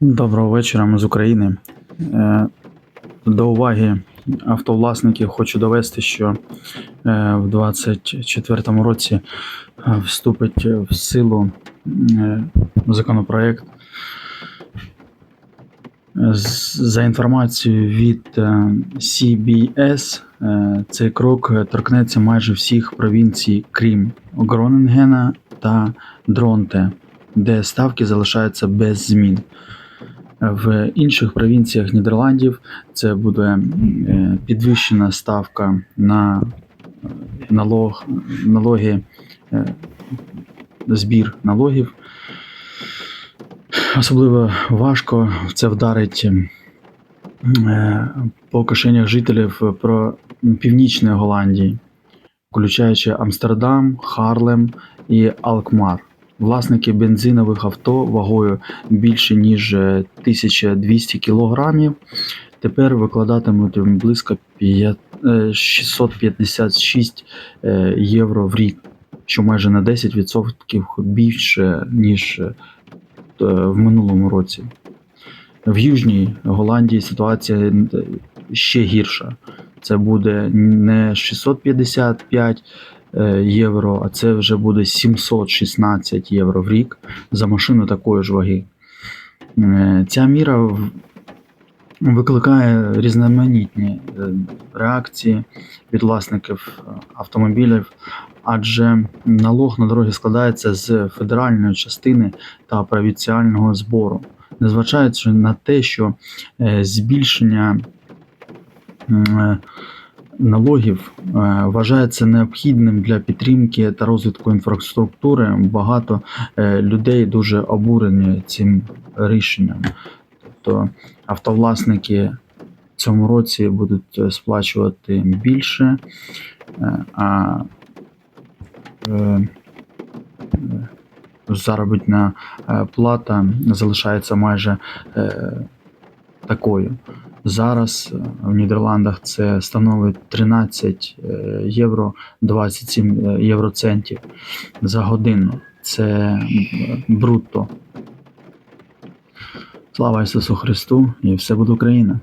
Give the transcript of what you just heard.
Доброго вечора, ми з України. Е, До уваги автовласників хочу довести, що е, в 2024 році е, вступить в силу законопроект. За інформацією від CBS, цей крок торкнеться майже всіх провінцій, крім Гроненгена та Дронте, де ставки залишаються без змін. В інших провінціях Нідерландів це буде е, підвищена ставка на е, налог, налоги, е, збір налогів. Особливо важко це вдарить по кишенях жителів про північної Голландії, включаючи Амстердам, Харлем і Алкмар. Власники бензинових авто вагою більше ніж е, 1200 кілограмів тепер викладатимуть близько п'ят- е, 656 е, євро в рік, що майже на 10% більше ніж е, в минулому році. В Южній Голландії ситуація е, ще гірша. Це буде не 655 е, євро, а це вже буде 716 євро в рік за машину такої ж ваги. Е, Ця міра викликає різноманітні е, реакції від власників е, автомобілів, адже налог на дороги складається з федеральної частини та провінціального збору, незважаючи на те, що е, збільшення е, налогів е, вважається необхідним для підтримки та розвитку інфраструктури. Багато е, людей дуже обурені цим рішенням. Тобто автовласники в цьому році будуть е, сплачувати більше, а заробітна плата залишається майже такою. Зараз е, в Нідерландах це становить 13 е, євро 27 євроцентів за годину. Це брутто. Слава Ісусу Христу і все буде Україна!